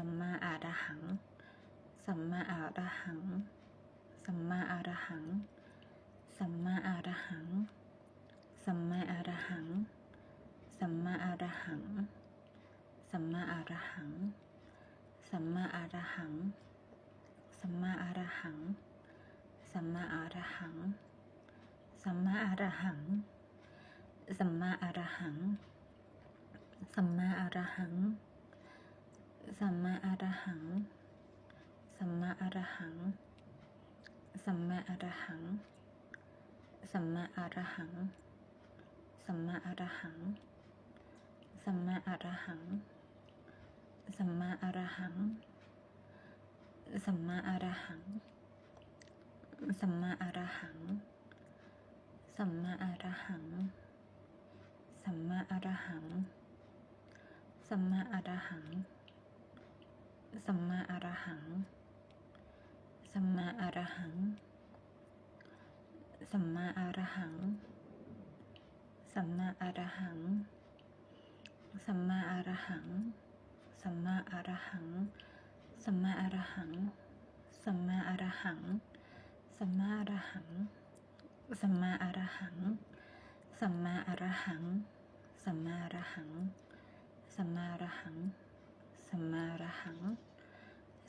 สัมมาอะระหัง สัมมาอะระหัง สัมมาอะระหัง สัมมาอะระหัง สัมมาอะระหัง สัมมาอะระหัง สัมมาอะระหัง สัมมาอะระหัง สัมมาอะระหัง สัมมาอะระหัง สัมมาอะระหัง สัมมาอะระหัง สัมมาอะระหัง สัมมาอะระหังสัมมาอะระหังสัมมาอะระหังสัมมาอะระหังสัมมาอะระหังสัมมาอะระหังสัมมาอะระหังสัมมาอะระหัง สัมมาอรหัง สัมมาอระหัง สัมมาอรหัง สัมมาอระหัง สัมมาอรหัง สัมมาอรหัง สัมมาอรหัง สัมมาอรหัง สัมมาอรหัง สัมมาอรหัง สัมมาอรหัง สัมมาอรหัง สัมมาอรหัง สัมมาอรหัง สัมมาอรหัง สัมมาอรหัง สัมมาอรหังสัมมาอระหัง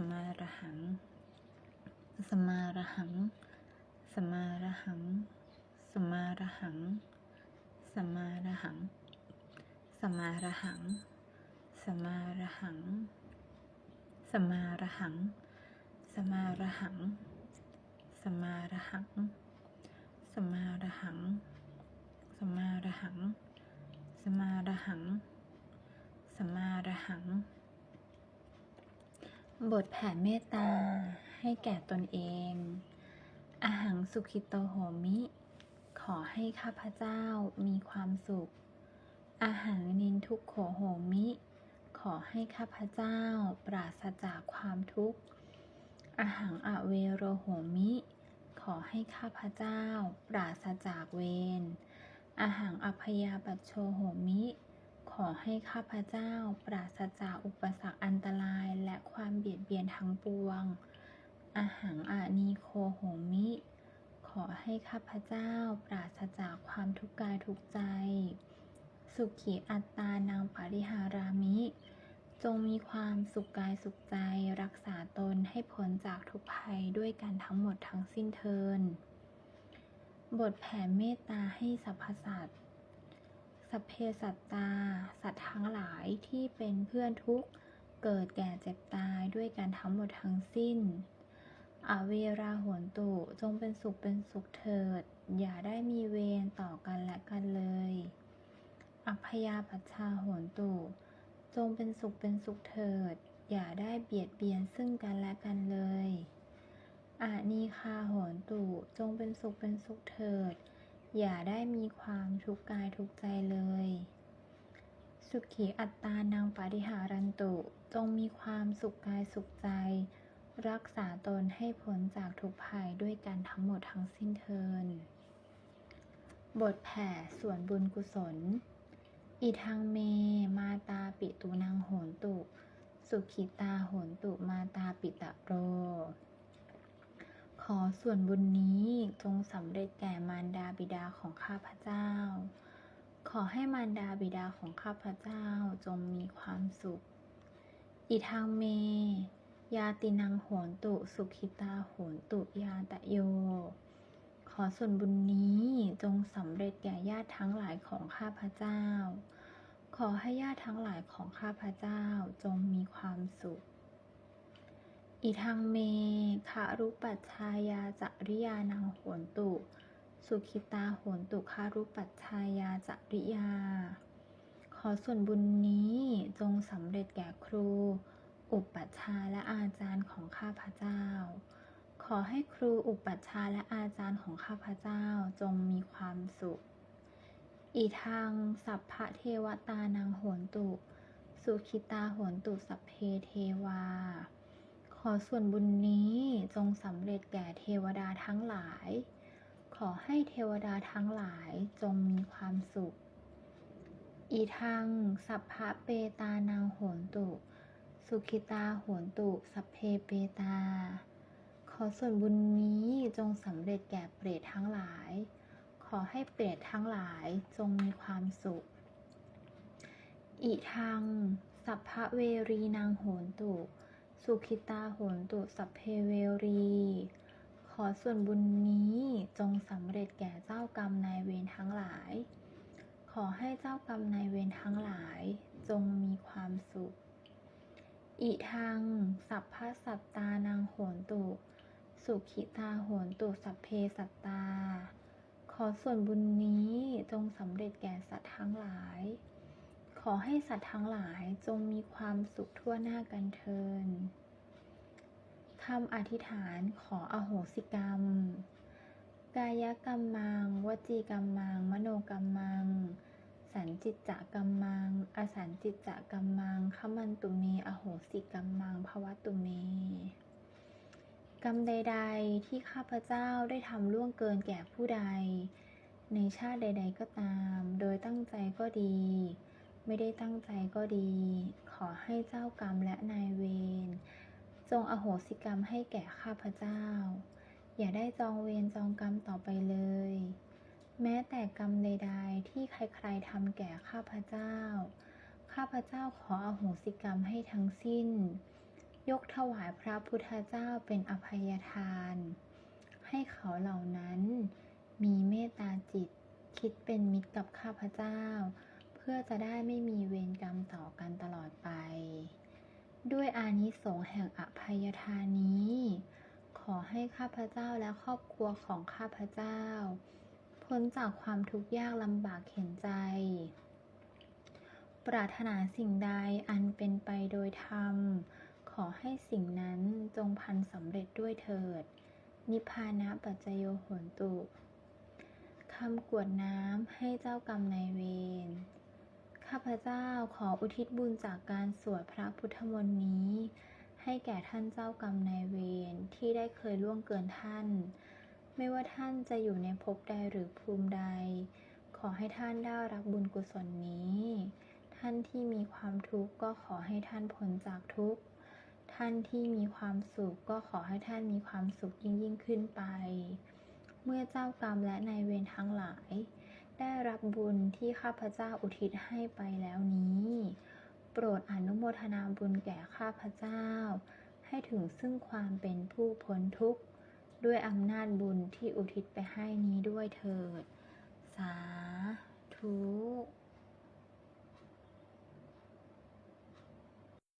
มมาระหัง สมาระหัง สมาระหัง สมาระหัง สมาระหัง สมาระหัง สมาระหัง สมาระหัง สมาระหัง สมาระหัง สมาระหัง สมาระหัง สมาระหัง สมาระหัง บทแผ่เมตตาให้แก่ตนเอง อาหังสุขิโตโหมิ ขอให้ข้าพเจ้ามีความสุข อาหังนินทุกโขโหมิ ขอให้ข้าพเจ้าปราศจากความทุกข์ อาหังอเวโรโหมิ ขอให้ข้าพเจ้าปราศจากเวร อาหังอพยาปัชโชโหมิ อให้ข้าพเจ้าปราศจากอุปสรรคอันตรายและความเบียดเบียนทั้งปวงอาหังอานีโคโหมิ ขอให้ข้าพเจ้าปราศจากความทุกข์กายทุกใจ สุขีอัตตานังปริหารามิ จงมีความสุขกายสุขใจรักษาตนให้พ้นจากทุกภัยด้วยกันทั้งหมดทั้งสิ้นเทิน บทแผ่เมตตาให้สรรพสัตว์ สัพเพสัตตา สัตว์ทั้งหลายที่เป็นเพื่อนทุกข์เกิดแก่เจ็บตายด้วยกันทั้งหมดทั้งสิ้น อเวราโหนตุจงเป็นสุขเป็นสุขเถิด อย่าได้มีเวรต่อกันและกันเลย อัพยาปัชชาโหนตุจงเป็นสุขเป็นสุขเถิด อย่าได้เบียดเบียนซึ่งกันและกันเลยอานีคาโหนตุจงเป็นสุขเป็นสุขเถิด อย่าได้มีความทุกข์กายทุกข์ใจเลย สุขีอัตตานางปาริหารันตุ จงมีความสุขกายสุขใจ รักษาตนให้พ้นจากทุกภัยด้วยกันทั้งหมดทั้งสิ้นเทิน บทแผ่ส่วนบุญกุศล อีทังเม มาตาปิตุนังโหนตุ สุขิตาโหนตุมาตาปิตะโร อส่วนบุญนี้จงสำเร็จแก่มารดาบิดาของข้าพเจ้า ขอให้มารดาบิดาของข้าพเจ้าจงมีความสุขอีทางเม ยาตินังโหนตุสุขิตาโหนตุยาตะโย ขอส่วนบุญนี้จงสำเร็จแก่ญาติทั้งหลายของข้าพเจ้า ขอให้ญาติทั้งหลายของข้าพเจ้าจงมีความสุข อีทางเมคารุปัชชายาจริยานังโหนตุ สุขิตาโหนตุคารุปัชชายาจริยา ขอส่วนบุญนี้จงสำเร็จแก่ครู อุปัชฌาย์และอาจารย์ของข้าพเจ้า ขอให้ครูอุปัชฌาย์และอาจารย์ของข้าพเจ้าจงมีความสุข อีทางสัพพะเทวตานังโหนตุ สุขิตาโหนตุสัพเพเทวา อส่วนบุญนี้จงสำเร็จแก่เทวดาทั้งหลาย ขอให้เทวดาทั้งหลายจงมีความสุข อีทัง สัพพะเปตานังโหนตุ สุขิตาโหนตุสัพเพเปตา ขอส่วนบุญนี้จงสำเร็จแก่เปรตทั้งหลาย ขอให้เปรตทั้งหลายจงมีความสุข อีทัง สัพพะเวรีนางโหนตุ สุขิตาโหนตุสัพเพเวรี ขอส่วนบุญนี้จงสำเร็จแก่เจ้ากรรมนายเวรทั้งหลาย ขอให้เจ้ากรรมนายเวรทั้งหลาย จงมีความสุขอีทัง สัพพะสัตตานังโหนตุ สุขิตาโหนตุสัพเพสัตตา ขอส่วนบุญนี้จงสำเร็จแก่สัตว์ทั้งหลาย อให้สัตว์ทั้งหลายจงมีความสุขทั่วหน้ากันเทินคำอธิษฐานขออโหสิกรรม กายกรรมัง วจีกรรมัง มโนกรรมัง สันจิตจะกรรมัง อสันจิตจะกรรมังขมันตุเม อโหสิกรรมังภวตุเม กรรมใด ๆ ที่ข้าพเจ้าได้ทำล่วงเกินแก่ผู้ใด ในชาติใด ๆ ก็ตาม โดยตั้งใจก็ดี ไม่ได้ตั้งใจก็ดี ขอให้เจ้ากรรมและนายเวรจงอโหสิกรรมให้แก่ข้าพเจ้า อย่าได้จองเวรจองกรรมต่อไปเลย แม้แต่กรรมใดๆที่ใครๆทำแก่ข้าพเจ้า ข้าพเจ้าขออโหสิกรรมให้ทั้งสิ้น ยกถวายพระพุทธเจ้าเป็นอภัยทาน ให้เขาเหล่านั้น มีเมตตาจิตคิดเป็นมิตรกับข้าพเจ้า พื่อจะได้ไม่มีเวรกรรมต่อกันตลอดไป ด้วยอานิสงส์แห่งอภัยทานนี้ ขอให้ข้าพเจ้าและครอบครัวของข้าพเจ้า พ้นจากความทุกข์ยากลำบากเข็นใจ ปรารถนาสิ่งใดอันเป็นไปโดยธรรม ขอให้สิ่งนั้นจงพันสำเร็จด้วยเถิด นิพพานะปัจจโยโหนตุคำกวดน้ำให้เจ้ากรรมนายเวร ข้าพเจ้าขออุทิศบุญจากการสวดพระพุทธมนต์นี้ ให้แก่ท่านเจ้ากรรมนายเวรที่ได้เคยล่วงเกินท่าน ไม่ว่าท่านจะอยู่ในภพใดหรือภูมิใด ขอให้ท่านได้รับบุญกุศลนี้ ท่านที่มีความทุกข์ก็ขอให้ท่านพ้นจากทุกข์ทท่านที่มีความสุขก็ขอให้ท่านมีความสุขยิ่งยิ่งขึ้นไป เมื่อเจ้ากรรมและนายเวรทั้งหลาย ได้รับบุญที่ข้าพเจ้าอุทิศให้ไปแล้วนี้ โปรดอนุโมทนาบุญแก่ข้าพเจ้า ให้ถึงซึ่งความเป็นผู้พ้นทุกข์ ด้วยอำนาจบุญที่อุทิศไปให้นี้ด้วยเถิด สาธุ